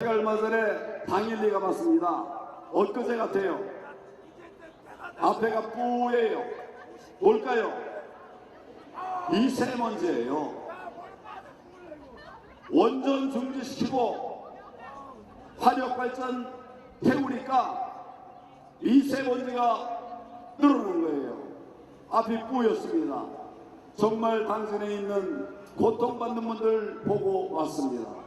제가 얼마 전에 당일리 가봤습니다. 엊그제 같아요. 앞에가 뿌예요. 뭘까요? 미세먼지예요. 원전 중지시키고 화력발전 태우니까 미세먼지가 늘어난 거예요. 앞이 뿌였습니다. 정말 당신에 있는 고통받는 분들 보고 왔습니다.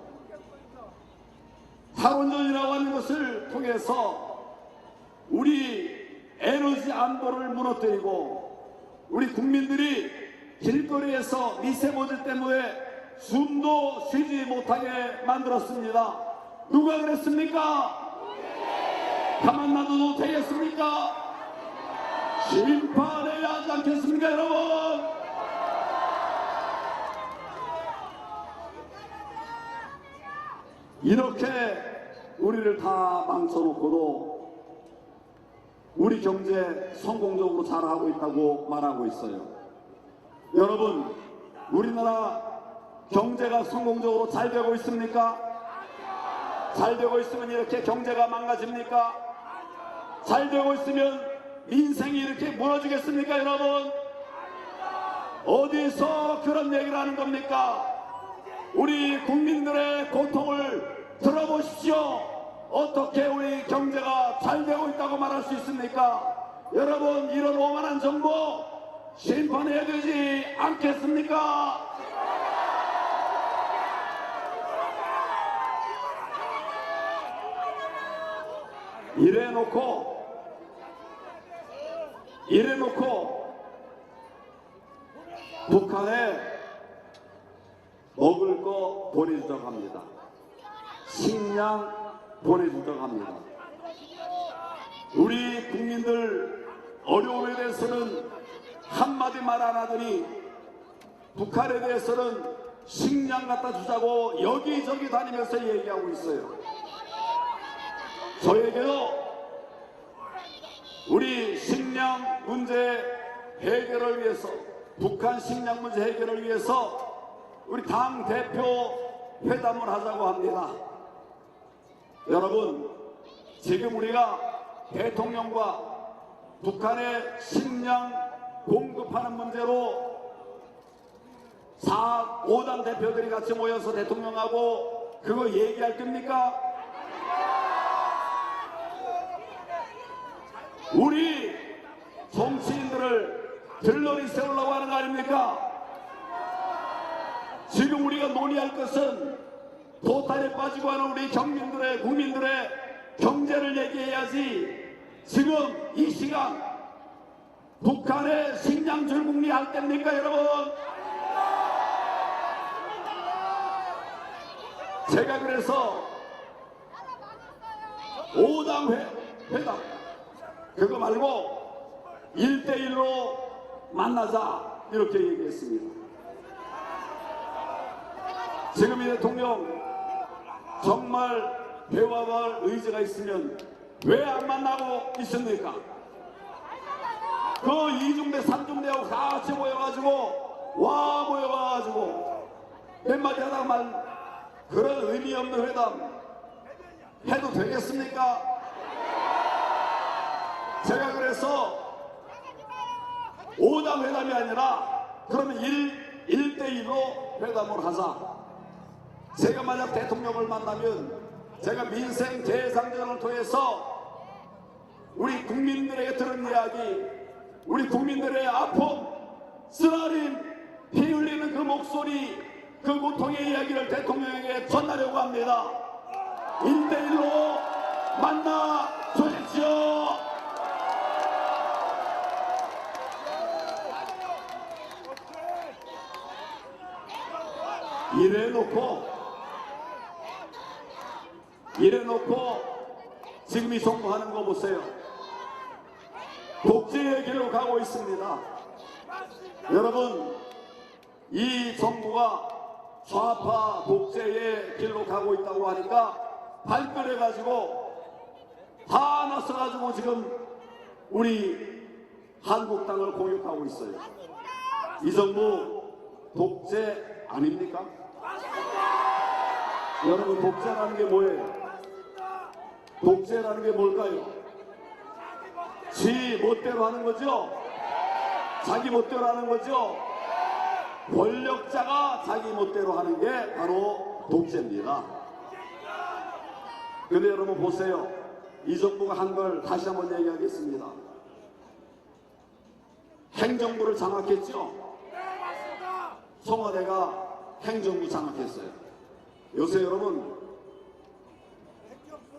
탈원전이라고 하는 것을 통해서 우리 에너지 안보를 무너뜨리고 우리 국민들이 길거리에서 미세먼지 때문에 숨도 쉬지 못하게 만들었습니다. 누가 그랬습니까? 가만 놔둬도 되겠습니까? 심판해야 하지 않겠습니까, 여러분? 이렇게 우리를 다 망쳐놓고도 우리 경제 성공적으로 잘하고 있다고 말하고 있어요. 여러분, 우리나라 경제가 성공적으로 잘 되고 있습니까? 잘 되고 있으면 이렇게 경제가 망가집니까? 잘 되고 있으면 민생이 이렇게 무너지겠습니까, 여러분? 어디서 그런 얘기를 하는 겁니까? 우리 국민들의 고통을 들어보십시오. 어떻게 우리 경제가 잘 되고 있다고 말할 수 있습니까? 여러분, 이런 오만한 정보 심판해야 되지 않겠습니까? 이래놓고, 이래놓고, 북한에 먹을 거 보내주자고 합니다. 식량 보내주자고 합니다. 우리 국민들 어려움에 대해서는 한마디 말 안 하더니 북한에 대해서는 식량 갖다 주자고 여기저기 다니면서 얘기하고 있어요. 저에게도 우리 식량 문제 해결을 위해서 북한 식량 문제 해결을 위해서 우리 당 대표 회담을 하자고 합니다. 여러분, 지금 우리가 대통령과 북한의 식량 공급하는 문제로 4, 5당 대표들이 같이 모여서 대통령하고 그거 얘기할 겁니까? 우리 정치인들을 들러리 세우려고 하는 거 아닙니까? 지금 우리가 논의할 것은 도탈에 빠지고 하는 우리 경민들의 국민들의 경제를 얘기해야지 지금 이 시간 북한의 식량 줄국리 할 때입니까 여러분? 제가 그래서 5당 회, 회담 그거 말고 1대1로 만나자 이렇게 얘기했습니다. 지금 이 대통령 정말 대화할 의지가 있으면 왜 안 만나고 있습니까? 그 이중대 삼중대하고 같이 모여가지고 와 모여가지고 몇 마디 하다가 말 그런 의미 없는 회담 해도 되겠습니까? 제가 그래서 5당 회담이 아니라 그러면 1, 1대1로 회담을 하자. 제가 만약 대통령을 만나면 제가 민생 대상전을 통해서 우리 국민들에게 들은 이야기, 우리 국민들의 아픔, 쓰라린 피 흘리는 그 목소리, 그 고통의 이야기를 대통령에게 전하려고 합니다. 1대1로 만나 주십시오. 이래놓고 이래놓고 지금 이 정부하는 거 보세요. 독재의 길로 가고 있습니다. 여러분 이 정부가 좌파 독재의 길로 가고 있다고 하니까 발끈해가지고 다 나서가지고 지금 우리 한국당을 공격하고 있어요. 이 정부 독재 아닙니까? 여러분 독재라는 게 뭐예요? 독재라는 게 뭘까요? 지 멋대로 하는 거죠? 자기 멋대로 하는 거죠? 권력자가 자기 멋대로 하는 게 바로 독재입니다. 근데 여러분 보세요. 이 정부가 한 걸 다시 한번 얘기하겠습니다. 행정부를 장악했죠? 청와대가 행정부 장악했어요. 요새 여러분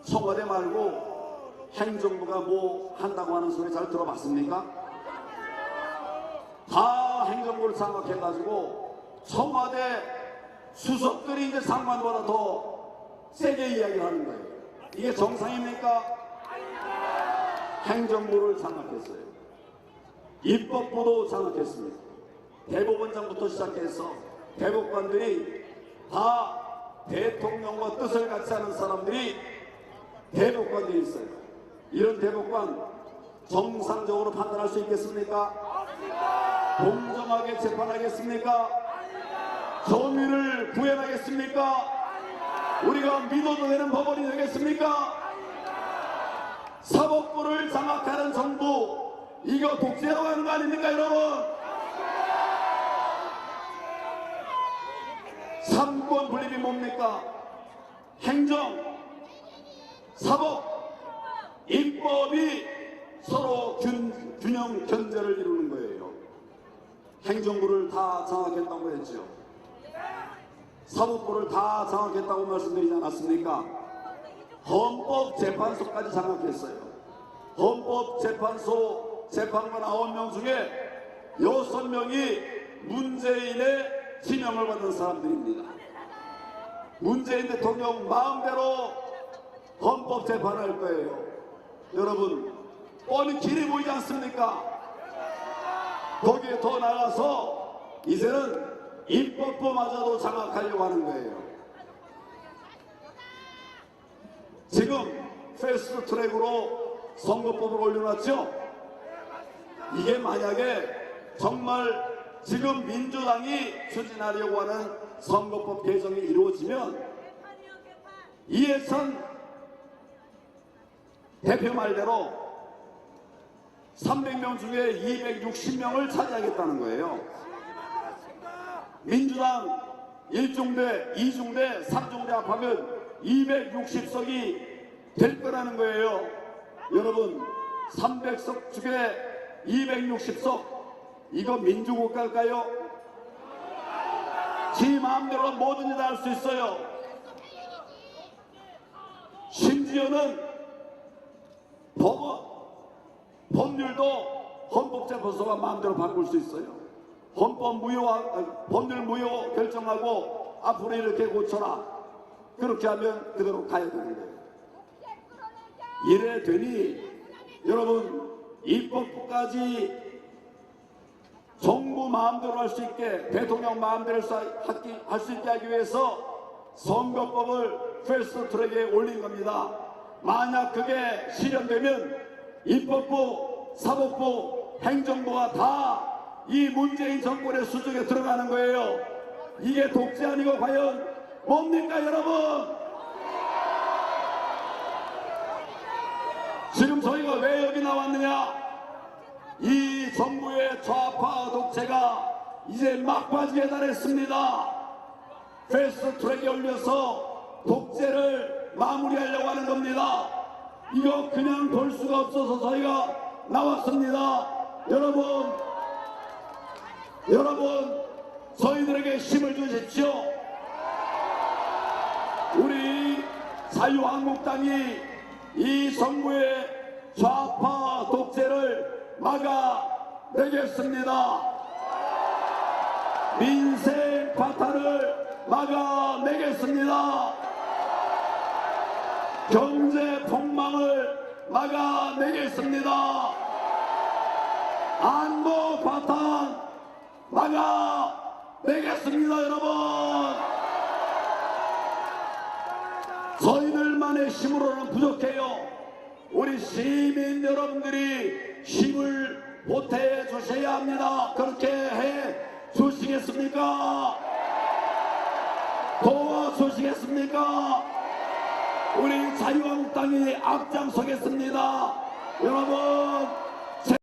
청와대 말고 행정부가 뭐 한다고 하는 소리 잘 들어봤습니까? 다 행정부를 장악해가지고 청와대 수석들이 이제 장관보다 더 세게 이야기를 하는 거예요. 이게 정상입니까? 행정부를 장악했어요. 입법부도 장악했습니다. 대법원장부터 시작해서 대법관들이 다 대통령과 뜻을 같이 하는 사람들이 대법관들이 있어요. 이런 대법관 정상적으로 판단할 수 있겠습니까? 공정하게 재판하겠습니까? 정의를 구현하겠습니까? 우리가 믿어도 되는 법원이 되겠습니까? 사법부를 장악하는 정부 이거 독재라고 하는 거 아닙니까 여러분? 삼권 분립이 뭡니까? 행정, 사법, 입법이 서로 균, 균형 견제를 이루는 거예요. 행정부를 다 장악했다고 했죠. 사법부를 다 장악했다고 말씀드리지 않았습니까? 헌법재판소까지 장악했어요. 헌법재판소 재판관 9명 중에 6명이 문재인의 지명을 받은 사람들입니다. 문재인 대통령 마음대로 헌법 재판할 거예요. 여러분, 뻔히 길이 보이지 않습니까? 거기에 더 나가서 이제는 입법부마저도 장악하려고 하는 거예요. 지금 패스트 트랙으로 선거법을 올려놨죠? 이게 만약에 정말 지금 민주당이 추진하려고 하는 선거법 개정이 이루어지면 이해찬 대표 말대로 300명 중에 260명을 차지하겠다는 거예요. 민주당 1중대, 2중대, 3중대 합하면 260석이 될 거라는 거예요. 여러분, 300석 중에 260석, 이거 민주국가일까요? 지 마음대로 뭐든지 다 할 수 있어요. 심지어는 법원, 법률도 헌법재판소가 마음대로 바꿀 수 있어요. 헌법 무효, 아니, 법률 무효 결정하고 앞으로 이렇게 고쳐라. 그렇게 하면 그대로 가야 되는 거예요. 이래 되니 여러분 입법부까지 정부 마음대로 할 수 있게 대통령 마음대로 할 수 있게 하기 위해서 선거법을 패스트 트랙에 올린 겁니다. 만약 그게 실현되면 입법부, 사법부, 행정부가 다 이 문재인 정권의 수중에 들어가는 거예요. 이게 독재 아니고 과연 뭡니까 여러분? 지금 저희가 왜 여기 나왔느냐? 이 정부의 좌파 독재가 이제 막바지에 달했습니다. 패스트 트랙에 올려서 독재를 마무리하려고 하는 겁니다. 이거 그냥 볼 수가 없어서 저희가 나왔습니다. 여러분, 여러분, 저희들에게 힘을 주십시오. 우리 자유한국당이 이 정부의 좌파 독재를 막아내겠습니다. 민생 파탄을 막아내겠습니다. 막아내겠습니다. 안보 파탄 막아내겠습니다, 여러분. 저희들만의 힘으로는 부족해요. 우리 시민 여러분들이 힘을 보태 주셔야 합니다. 그렇게 해 주시겠습니까? 도와 주시겠습니까? 우리 자유한국당이 앞장서겠습니다. 여러분